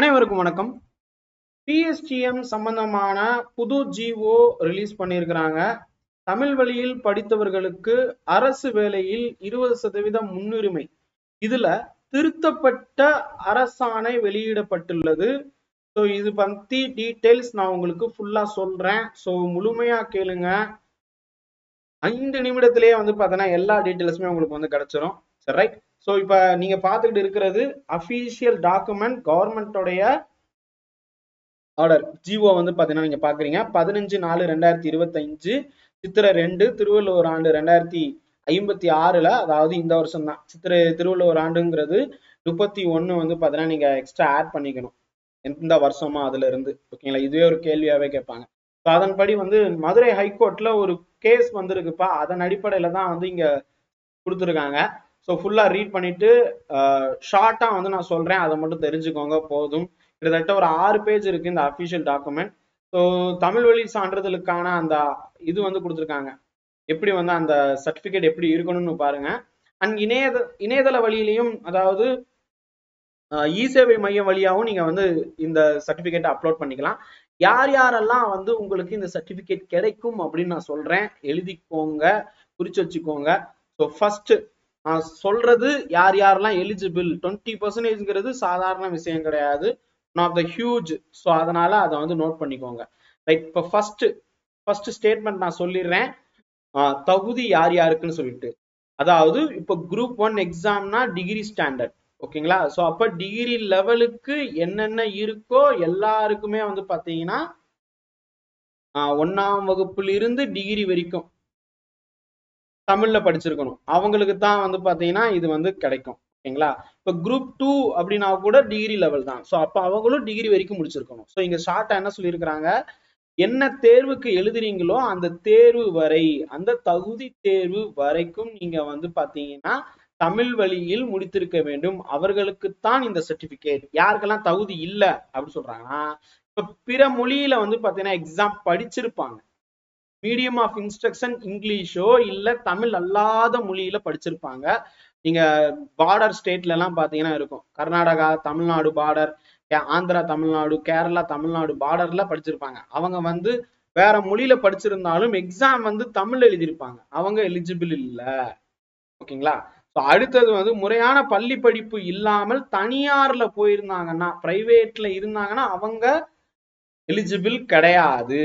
அனைவருக்கும் வணக்கம். பிஎஸ்டிஎம் சம்பந்தமான புது ஜிஓ ரிலீஸ் பண்ணியிருக்கிறாங்க. தமிழ் வழியில் படித்தவர்களுக்கு அரசு வேலையில் இருபது சதவீதம் முன்னுரிமை. இதுல திருத்தப்பட்ட அரசாணை வெளியிடப்பட்டுள்ளது. ஸோ இது பற்றி டீட்டெயில்ஸ் நான் உங்களுக்கு ஃபுல்லா சொல்றேன். ஸோ முழுமையா கேளுங்க. ஐந்து நிமிடத்திலேயே வந்து பார்த்தோன்னா எல்லா டீட்டெயில்ஸுமே உங்களுக்கு வந்து கிடைச்சிரும். சரி ரைட் ஸோ இப்போ நீங்க பார்த்துக்கிட்டு இருக்கிறது அஃபீஷியல் டாக்குமெண்ட் கவர்மெண்டோடைய ஆர்டர் ஜிஓ வந்து பார்த்தீங்கன்னா நீங்க பாக்குறீங்க. பதினஞ்சு நாலு ரெண்டாயிரத்தி இருபத்தஞ்சு சித்திரை ரெண்டு திருவள்ளுவர் ஆண்டு ரெண்டாயிரத்தி ஐம்பத்தி ஆறுல அதாவது இந்த வருஷம் தான். சித்திரை திருவள்ளுவர் ஆண்டுங்கிறது முப்பத்தி ஒன்று வந்து பார்த்தீங்கன்னா நீங்க எக்ஸ்ட்ரா ஆட் பண்ணிக்கணும். எந்த வருஷமா அதுல இருந்து ஓகேங்களா இதுவே ஒரு கேள்வியாவே கேட்பாங்க. ஸோ அதன்படி வந்து மதுரை ஹைகோர்ட்ல ஒரு கேஸ் வந்திருக்குப்பா. அதன் அடிப்படையில தான் வந்து இங்க கொடுத்துருக்காங்க. ஸோ ஃபுல்லா ரீட் பண்ணிட்டு ஷார்ட்டா வந்து நான் சொல்றேன். அதை மட்டும் தெரிஞ்சுக்கோங்க போதும். கிட்டத்தட்ட ஒரு ஆறு பேஜ் இருக்கு இந்த அஃபிஷியல் டாக்குமெண்ட் ஸோ தமிழ் வழி சான்றிதழுக்கான அந்த இது வந்து கொடுத்துருக்காங்க. எப்படி வந்து அந்த சர்டிபிகேட் எப்படி இருக்கணும்னு பாருங்க. அண்ட் இணையத இணையதள வழியிலையும் அதாவது இ சேவை மையம் வழியாகவும் நீங்க வந்து இந்த சர்டிஃபிகேட்டை அப்லோட் பண்ணிக்கலாம். யார் யாரெல்லாம் வந்து உங்களுக்கு இந்த சர்டிஃபிகேட் கிடைக்கும் அப்படின்னு நான் சொல்றேன். எழுதிக்கோங்க குறிச்சு வச்சுக்கோங்க. ஸோ ஃபஸ்ட்டு நான் சொல்றது யார் யாரெல்லாம் எலிஜிபிள் டுவெண்ட்டி பர்சன்டேஜ்ங்கிறது சாதாரண விஷயம் கிடையாது. One of the huge so அதனால அதை வந்து நோட் பண்ணிக்கோங்க. ரைட் இப்போ ஃபர்ஸ்ட் ஃபர்ஸ்ட் ஸ்டேட்மெண்ட் நான் சொல்லிடுறேன். தகுதி யார் யாருக்குன்னு சொல்லிட்டு. அதாவது இப்போ குரூப் ஒன் எக்ஸாம்னா டிகிரி ஸ்டாண்டர்ட் ஓகேங்களா? ஸோ அப்போ டிகிரி லெவலுக்கு என்னென்ன இருக்கோ எல்லாருக்குமே வந்து பார்த்தீங்கன்னா ஒன்னாம் வகுப்புல இருந்து டிகிரி வரைக்கும். தமிழ்ல படிச்சிருக்கணும். அவங்களுக்கு தான் வந்து பாத்தீங்கன்னா இது வந்து கிடைக்கும். ஓகேங்களா? இப்போ குரூப் டூ அப்படின்னா கூட டிகிரி லெவல் தான். ஸோ அப்போ அவங்களும் டிகிரி வரைக்கும் முடிச்சிருக்கணும். ஸோ இங்க ஷார்ட்டா என்ன சொல்லியிருக்கிறாங்க? என்ன தேர்வுக்கு எழுதுறீங்களோ அந்த தேர்வு வரை அந்த தகுதி தேர்வு வரைக்கும் நீங்க வந்து பாத்தீங்கன்னா தமிழ் வழியில் முடித்திருக்க வேண்டும். அவர்களுக்குத்தான் இந்த சர்டிபிகேட் யாருக்கெல்லாம் தகுதி இல்லை அப்படின்னு சொல்றாங்கன்னா இப்ப பிற மொழியில வந்து பாத்தீங்கன்னா எக்ஸாம் படிச்சிருப்பாங்க. மீடியம் ஆஃப் இன்ஸ்ட்ரக்ஷன் இங்கிலீஷோ இல்லை தமிழ் அல்லாத மொழியில படிச்சிருப்பாங்க. நீங்க பார்டர் ஸ்டேட்ல எல்லாம் பாத்தீங்கன்னா இருக்கும். கர்நாடகா தமிழ்நாடு பார்டர் ஆந்திரா தமிழ்நாடு கேரளா தமிழ்நாடு பார்டர்ல படிச்சிருப்பாங்க. அவங்க வந்து வேற மொழியில படிச்சிருந்தாலும் எக்ஸாம் வந்து தமிழ் எழுதியிருப்பாங்க. அவங்க எலிஜிபிள் இல்ல. ஓகேங்களா? ஸோ அடுத்தது வந்து முறையான பள்ளி படிப்பு இல்லாமல் தனியார்ல போயிருந்தாங்கன்னா பிரைவேட்ல இருந்தாங்கன்னா அவங்க எலிஜிபிள் கிடையாது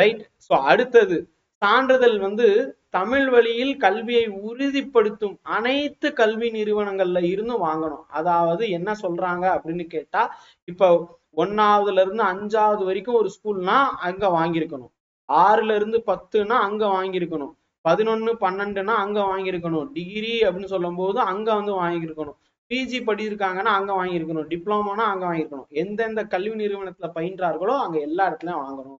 ரைட் ஸோ அடுத்தது சான்றிதழ் வந்து தமிழ் வழியில் கல்வியை உறுதிப்படுத்தும் அனைத்து கல்வி நிறுவனங்கள்ல இருந்தும் வாங்கணும். அதாவது என்ன சொல்றாங்க அப்படின்னு கேட்டா இப்போ ஒன்னாவதுல இருந்து அஞ்சாவது வரைக்கும் ஒரு ஸ்கூல்னா அங்க வாங்கியிருக்கணும். ஆறுல இருந்து பத்துனா அங்க வாங்கியிருக்கணும். பதினொன்னு பன்னெண்டுனா அங்க வாங்கியிருக்கணும். டிகிரி அப்படின்னு சொல்லும் போது அங்க வந்து வாங்கியிருக்கணும். பிஜி படியிருக்காங்கன்னா அங்க வாங்கியிருக்கணும். டிப்ளமோனா அங்க வாங்கியிருக்கணும். எந்தெந்த கல்வி நிறுவனத்துல பயின்றார்களோ அங்க எல்லா இடத்துலயும் வாங்கணும்.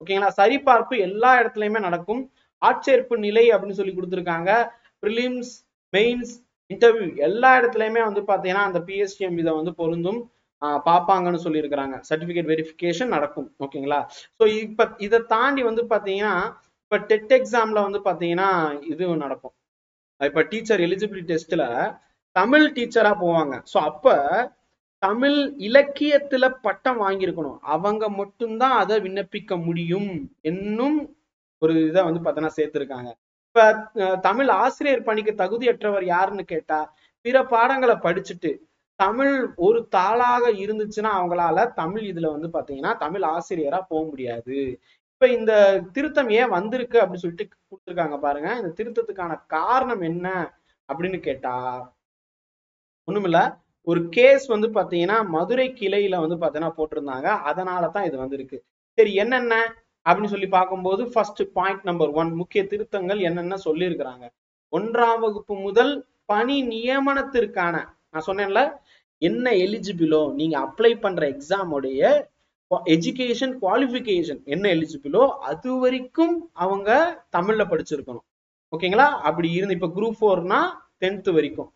ஓகேங்களா சரிபார்ப்பு எல்லா இடத்துலயுமே நடக்கும். ஆட்சேர்ப்பு நிலை அப்படின்னு சொல்லி கொடுத்துருக்காங்க. ப்ரிலிம்ஸ் மெயின்ஸ் இன்டர்வியூ எல்லா இடத்துலயுமே வந்து பாத்தீங்கன்னா அந்த பிஎஸ்டிஎம் இதை வந்து பொருந்தும். பார்ப்பாங்கன்னு சொல்லியிருக்கிறாங்க. சர்டிபிகேட் வெரிஃபிகேஷன் நடக்கும். ஓகேங்களா ஸோ இப்ப இதை தாண்டி வந்து பாத்தீங்கன்னா இப்ப டெட் எக்ஸாம்ல வந்து பாத்தீங்கன்னா இது நடக்கும். இப்போ டீச்சர் எலிஜிபிலிட்டி டெஸ்ட்ல தமிழ் டீச்சரா போவாங்க. ஸோ அப்ப தமிழ் இலக்கியத்துல பட்டம் வாங்கியிருக்கணும். அவங்க மட்டும்தான் அதை விண்ணப்பிக்க முடியும் என்னும் ஒரு இதை வந்து பார்த்தோன்னா சேர்த்திருக்காங்க. இப்ப தமிழ் ஆசிரியர் பணிக்கு தகுதியற்றவர் யாருன்னு கேட்டா பிற பாடங்களை படிச்சுட்டு தமிழ் ஒரு தாளாக இருந்துச்சுன்னா அவங்களால தமிழ் இதுல வந்து பாத்தீங்கன்னா தமிழ் ஆசிரியரா போக முடியாது. இப்ப இந்த திருத்தம் ஏன் வந்திருக்கு அப்படின்னு சொல்லிட்டு கொடுத்துருக்காங்க பாருங்க. இந்த திருத்தத்துக்கான காரணம் என்ன அப்படின்னு கேட்டா ஒண்ணுமில்ல. ஒரு கேஸ் வந்து பாத்தீங்கன்னா மதுரை கிளையில வந்து பாத்தீங்கன்னா போட்டிருந்தாங்க. அதனால தான் இது வந்திருக்கு. சரி என்னென்ன? அப்படின்னு சொல்லி பார்க்கும்போது ஃபர்ஸ்ட் பாயிண்ட் நம்பர் ஒன் முக்கிய திருத்தங்கள் என்னென்ன சொல்லியிருக்கிறாங்க. ஒன்றாம் வகுப்பு முதல் பணி நியமனத்திற்கான நான் சொன்னேன்ல என்ன எலிஜிபிளோ நீங்க அப்ளை பண்ற எக்ஸாமுடைய எஜுகேஷன் குவாலிஃபிகேஷன் என்ன எலிஜிபிளோ அது வரைக்கும் அவங்க தமிழ்ல படிச்சிருக்கணும். ஓகேங்களா அப்படி இருந்து இப்ப குரூப் ஃபோர்னா டென்த் வரைக்கும்.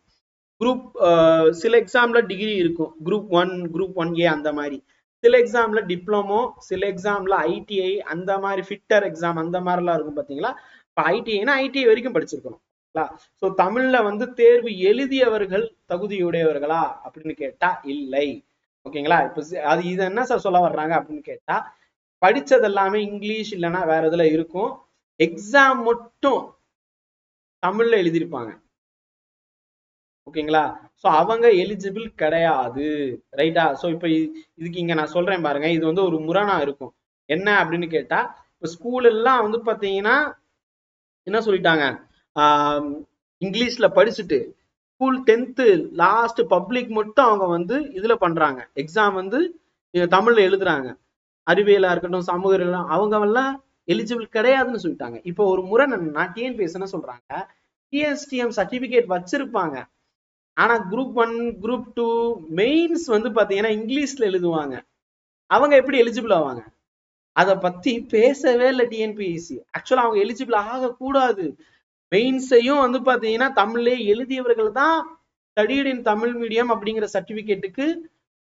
குரூப் uh, சில எக்ஸாம்ல டிகிரி இருக்கும். Group one group one A அந்த மாதிரி. சில எக்ஸாம்ல டிப்ளமோ சில எக்ஸாம்ல ஐடிஐ அந்த மாதிரி ஃபிட்டர் எக்ஸாம் அந்த மாதிரிலாம் இருக்கும் பாத்தீங்களா? இப்போ ஐடிஐனா ஐடிஐ வரைக்கும் படிச்சிருக்கணும். ஸோ தமிழ்ல வந்து தேர்வு எழுதியவர்கள் தகுதியுடையவர்களா அப்படின்னு கேட்டா இல்லை. ஓகேங்களா? இப்ப அது இது என்ன சார் சொல்ல வர்றாங்க அப்படின்னு கேட்டா படிச்சது எல்லாமே இங்கிலீஷ் இல்லைன்னா வேற இதுல இருக்கும்? எக்ஸாம் மட்டும் தமிழ்ல எழுதியிருப்பாங்க. ஓகேங்களா? சோ அவங்க எலிஜிபிள் கிடையாது. ரைட்டா சோ இப்ப இதுக்கு இங்க நான் சொல்றேன் பாருங்க. இது வந்து ஒரு முரணா இருக்கும். என்ன அப்படின்னு கேட்டா இப்ப ஸ்கூல் எல்லாம் வந்து பாத்தீங்கன்னா என்ன சொல்லிட்டாங்க? இங்கிலீஷ்ல படிச்சுட்டு ஸ்கூல் டென்த்து லாஸ்ட் பப்ளிக் மட்டும் அவங்க வந்து இதுல பண்றாங்க. எக்ஸாம் வந்து தமிழ்ல எழுதுறாங்க. அறிவியலா இருக்கட்டும் சமூக அறிவியலா அவங்க எல்லாம் எலிஜிபிள் கிடையாதுன்னு சொல்லிட்டாங்க. இப்போ ஒரு முறை என்னன்னா டிஎன்பிஎஸ் என்ன சொல்றாங்க டிஎஸ்டிஎம் சர்டிபிகேட் வச்சிருப்பாங்க. ஆனா group one group two mains வந்து பாத்தீங்கன்னா இங்கிலீஷ்ல எழுதுவாங்க. அவங்க எப்படி எலிஜிபிள் ஆவாங்க? அதை பத்தி பேசவே இல்லை டிஎன்பிஎஸ்சி ஆக்சுவலா அவங்க எலிஜிபிள் ஆகக்கூடாது. மெயின்ஸையும் வந்து பாத்தீங்கன்னா தமிழ்லேயே எழுதியவர்கள் தான் ஸ்டடீட் இன் தமிழ் மீடியம் அப்படிங்கிற சர்டிபிகேட்டுக்கு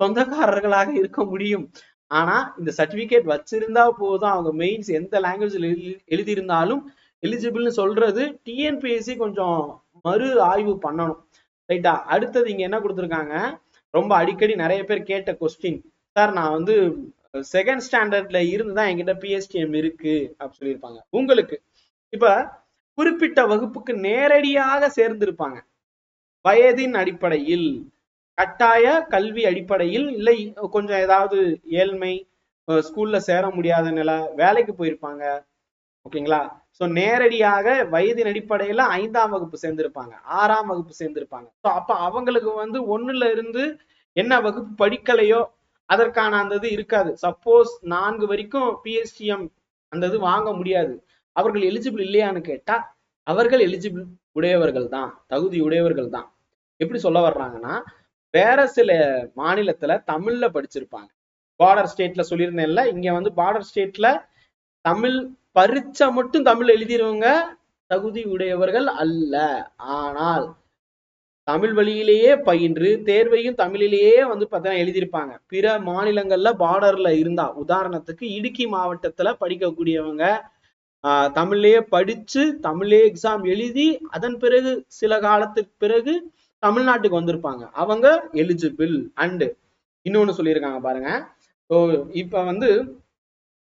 சொந்தக்காரர்களாக இருக்க முடியும். ஆனா இந்த சர்டிபிகேட் வச்சிருந்தா போதும். அவங்க மெயின்ஸ் எந்த லாங்குவேஜ்ல எழுதியிருந்தாலும் எலிஜிபிள்னு சொல்றது டிஎன்பிஎஸ்சி கொஞ்சம் மறு ஆய்வு பண்ணணும். ரைட்டா அடுத்தது இங்க என்ன கொடுத்துருக்காங்க? ரொம்ப அடிக்கடி நிறைய பேர் கேட்ட கொஸ்டின் சார் நான் வந்து செகண்ட் ஸ்டாண்டர்ட்ல இருந்து தான் என்கிட்ட பிஎஸ்டிஎம் இருக்கு அப்படின்னு சொல்லியிருப்பாங்க. உங்களுக்கு இப்ப குறிப்பிட்ட வகுப்புக்கு நேரடியாக சேர்ந்திருப்பாங்க. வயதின் அடிப்படையில் கட்டாய கல்வி அடிப்படையில் இல்லை கொஞ்சம் ஏதாவது ஏழ்மை ஸ்கூல்ல சேர முடியாத நிலை வேலைக்கு போயிருப்பாங்க. ஓகேங்களா? சோ நேரடியாக வயதின் அடிப்படையில ஐந்தாம் வகுப்பு சேர்ந்திருப்பாங்க ஆறாம் வகுப்பு சேர்ந்திருப்பாங்க. ஸோ அப்போ அவங்களுக்கு வந்து ஒன்றுல இருந்து என்ன வகுப்பு படிக்கலையோ அதற்கான அந்த இது இருக்காது. சப்போஸ் நான்கு வரைக்கும் பிஎஸ்டிஎம் அந்த இது வாங்க முடியாது. அவர்கள் எலிஜிபிள் இல்லையான்னு கேட்டா அவர்கள் எலிஜிபிள் உடையவர்கள் தான் தகுதி உடையவர்கள் தான். எப்படி சொல்ல வர்றாங்கன்னா வேற சில மாநிலத்துல தமிழ்ல படிச்சிருப்பாங்க. பார்டர் ஸ்டேட்ல சொல்லியிருந்தேன்ல இங்க வந்து பார்டர் ஸ்டேட்ல தமிழ் பரீட்சை மட்டும் தமிழ் எழுதிருவங்க தகுதி உடையவர்கள் அல்ல. ஆனால் தமிழ் வழியிலேயே பயின்று தேர்வையும் தமிழிலேயே வந்து பார்த்தீங்கன்னா எழுதியிருப்பாங்க. பிற மாநிலங்கள்ல பார்டர்ல இருந்தா உதாரணத்துக்கு இடுக்கி மாவட்டத்துல படிக்கக்கூடியவங்க ஆஹ் தமிழ்லயே படிச்சு தமிழ்லயே எக்ஸாம் எழுதி அதன் பிறகு சில காலத்துக்கு பிறகு தமிழ்நாட்டுக்கு வந்திருப்பாங்க. அவங்க எலிஜிபிள் அண்டு இன்னொன்னு சொல்லியிருக்காங்க பாருங்க. ஸோ இப்ப வந்து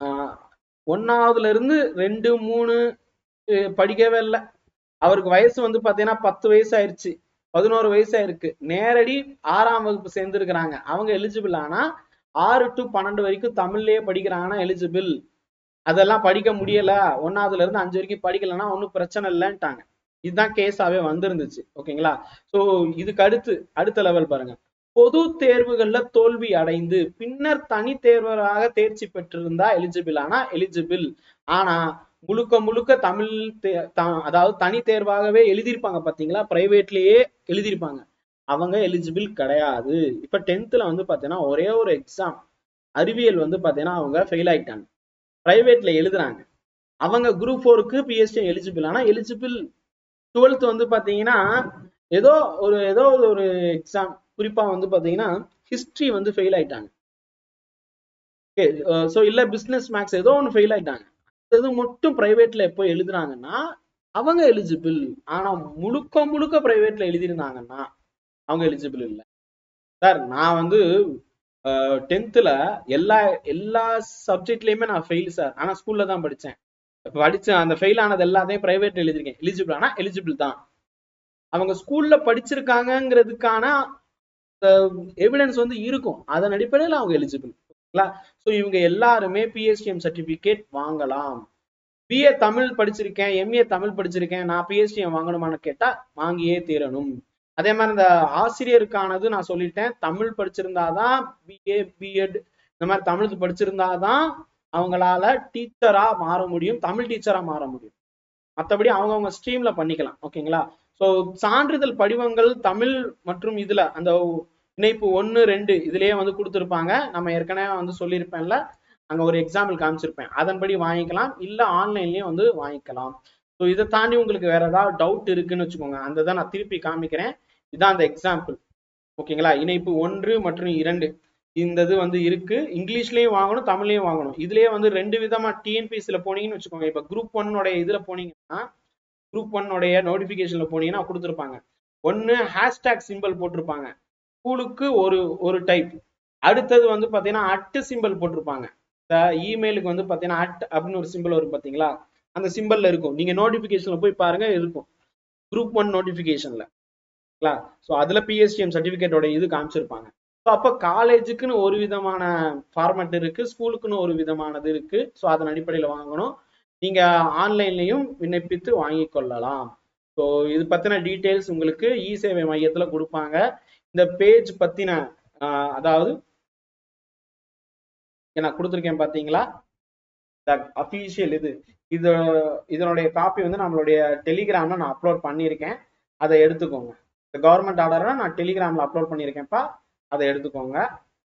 ஆஹ் ஒன்னாவதுல இருந்து ரெண்டு மூணு படிக்கவே இல்லை. அவருக்கு வயசு வந்து பாத்தீங்கன்னா பத்து வயசு ஆயிருச்சு பதினோரு வயசு ஆயிருக்கு நேரடி ஆறாம் வகுப்பு சேர்ந்துருக்கிறாங்க. அவங்க எலிஜிபிள் ஆனா ஆறு டு பன்னெண்டு வரைக்கும் தமிழ்லயே படிக்கிறாங்கன்னா எலிஜிபிள் அதெல்லாம் படிக்க முடியல. ஒன்னாவதுல இருந்து அஞ்சு வரைக்கும் படிக்கலைன்னா ஒன்றும் பிரச்சனை இல்லைன்ட்டாங்க. இதுதான் கேஸாவே வந்திருந்துச்சு. ஓகேங்களா? ஸோ இதுக்கு அடுத்து அடுத்த லெவல் பாருங்க. பொது தேர்வுகள்ல தோல்வி அடைந்து பின்னர் தனி தேர்வராக தேர்ச்சி பெற்றிருந்தா எலிஜிபிள் ஆனா எலிஜிபிள் ஆனா முழுக்க முழுக்க தமிழ் தே- அதாவது தனி தேர்வாகவே எழுதியிருப்பாங்க பாத்தீங்களா? பிரைவேட்லயே எழுதியிருப்பாங்க. அவங்க எலிஜிபிள் கிடையாது. இப்ப டென்த்ல வந்து பாத்தீங்கன்னா ஒரே ஒரு எக்ஸாம் அறிவியல் வந்து பாத்தீங்கன்னா அவங்க ஃபெயில் ஆயிட்டாங்க. பிரைவேட்ல எழுதுறாங்க. அவங்க குரூப் ஃபோருக்கு பிஎஸ்டி எலிஜிபிள் ஆனா எலிஜிபிள் டுவெல்த் வந்து பாத்தீங்கன்னா ஏதோ ஒரு ஏதோ ஒரு எக்ஸாம் குறிப்பாக வந்து பாத்தீங்கன்னா ஹிஸ்ட்ரி வந்து ஃபெயில் ஆயிட்டாங்க. ஸோ இல்லை பிஸ்னஸ் மேக்ஸ் ஏதோ ஒன்று ஃபெயில் ஆயிட்டாங்க. இது மட்டும் பிரைவேட்ல எப்போ எழுதுறாங்கன்னா அவங்க எலிஜிபிள் ஆனா முழுக்க முழுக்க ப்ரைவேட்ல எழுதியிருந்தாங்கன்னா அவங்க எலிஜிபிள் இல்லை. சார் நான் வந்து டென்த்தில் எல்லா எல்லா சப்ஜெக்ட்லேயுமே நான் ஃபெயில் சார் ஆனால் ஸ்கூல்ல தான் படிச்சேன். படிச்சேன் அந்த ஃபெயில் ஆனது எல்லாத்தையும் பிரைவேட்ல எழுதிருக்கேன் எலிஜிபிள் ஆனா எலிஜிபிள் தான். அவங்க ஸ்கூல்ல படிச்சிருக்காங்கங்கிறதுக்கான எவிடன்ஸ் வந்து இருக்கும். அதன் அடிப்படையில் அவங்க எலிஜிபிள் ஸோ இவங்க எல்லாருமே பிஎஸ்டிஎம் சர்டிபிகேட் வாங்கலாம். பிஏ தமிழ் படிச்சிருக்கேன் எம்ஏ தமிழ் படிச்சிருக்கேன் நான் பிஎஸ்டிஎம் வாங்கணுமான்னு கேட்டா வாங்கியே தீரணும். அதே மாதிரி இந்த ஆசிரியருக்கானது நான் சொல்லிட்டேன் தமிழ் படிச்சிருந்தாதான் பிஏ பிஎட் இந்த மாதிரி தமிழுக்கு படிச்சிருந்தாதான் அவங்களால டீச்சரா மாற முடியும் தமிழ் டீச்சரா மாற முடியும். மற்றபடி அவங்கவுங்க ஸ்ட்ரீம்ல பண்ணிக்கலாம் ஓகேங்களா? ஸோ சான்றிதழ் படிவங்கள் தமிழ் மற்றும் இதுல அந்த இணைப்பு ஒன்று ரெண்டு இதுலயே வந்து கொடுத்துருப்பாங்க. நம்ம ஏற்கனவே வந்து சொல்லியிருப்பேன்ல அங்க ஒரு எக்ஸாம்பிள் காமிச்சிருப்பேன். அதன்படி வாங்கிக்கலாம் இல்ல ஆன்லைன்லயும் வந்து வாங்கிக்கலாம். ஸோ இதை தாண்டி உங்களுக்கு வேற ஏதாவது டவுட் இருக்குன்னு வச்சுக்கோங்க. அந்த தான் நான் திருப்பி காமிக்கிறேன். இதான் அந்த எக்ஸாம்பிள் ஓகேங்களா இணைப்பு ஒன்று மற்றும் இரண்டு. இந்த இது வந்து இருக்கு. இங்கிலீஷ்லயும் வாங்கணும் தமிழ்லயும் வாங்கணும். இதுலயே வந்து ரெண்டு விதமா டிஎன்பிஎஸ்சில போனீங்கன்னு வச்சுக்கோங்க. இப்ப குரூப் ஒன்னுடைய இதுல போனீங்கன்னா குரூப் ஒன்னுடைய நோட்டிபிகேஷன்ல போனீங்கன்னா கொடுத்துருப்பாங்க. ஒன்னு ஹேஷ்டேக் சிம்பிள் போட்டிருப்பாங்க. ஸ்கூலுக்கு ஒரு ஒரு டைப் அடுத்தது வந்து பாத்தீங்கன்னா அட்டு சிம்பிள் போட்டிருப்பாங்க. இந்த இமெயிலுக்கு வந்து பாத்தீங்கன்னா அட் அப்படின்னு ஒரு சிம்பிள் வரும் பாத்தீங்களா? அந்த சிம்பிளில் இருக்கும். நீங்க நோட்டிபிகேஷன்ல போய் பாருங்க இருக்கும். குரூப் ஒன் நோட்டிபிகேஷன்ல ஸோ அதுல பிஎஸ்டிஎம் சர்டிபிகேட்டோட இது காமிச்சிருப்பாங்க. ஸோ அப்போ காலேஜுக்குன்னு ஒரு விதமான ஃபார்மேட் இருக்கு ஸ்கூலுக்குன்னு ஒரு விதமானது இருக்கு. ஸோ அதன் அடிப்படையில் வாங்கணும். நீங்க ஆன்லைன்லையும் விண்ணப்பித்து வாங்கி கொள்ளலாம். ஸோ இது பத்தின டீட்டெயில்ஸ் உங்களுக்கு இ சேவை மையத்துல கொடுப்பாங்க. இந்த பேஜ் பத்தின அதாவது நான் கொடுத்துருக்கேன் பாத்தீங்களா? அஃபீஷியல் இது. இது இதனுடைய காப்பி வந்து நம்மளுடைய டெலிகிராம்ல நான் அப்லோட் பண்ணியிருக்கேன். அதை எடுத்துக்கோங்க. இந்த கவர்மெண்ட் ஆர்டரை நான் டெலிகிராம்ல அப்லோட் பண்ணியிருக்கேன்ப்பா. அதை எடுத்துக்கோங்க.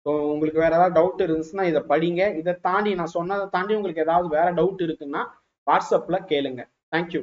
ஸோ உங்களுக்கு வேற ஏதாவது டவுட் இருந்துச்சுன்னா இதை படிங்க. இதை தாண்டி நான் சொன்னதை தாண்டி உங்களுக்கு ஏதாவது வேற டவுட் இருக்குன்னா வாட்ஸ்அப்ல கேளுங்க. தேங்க்யூ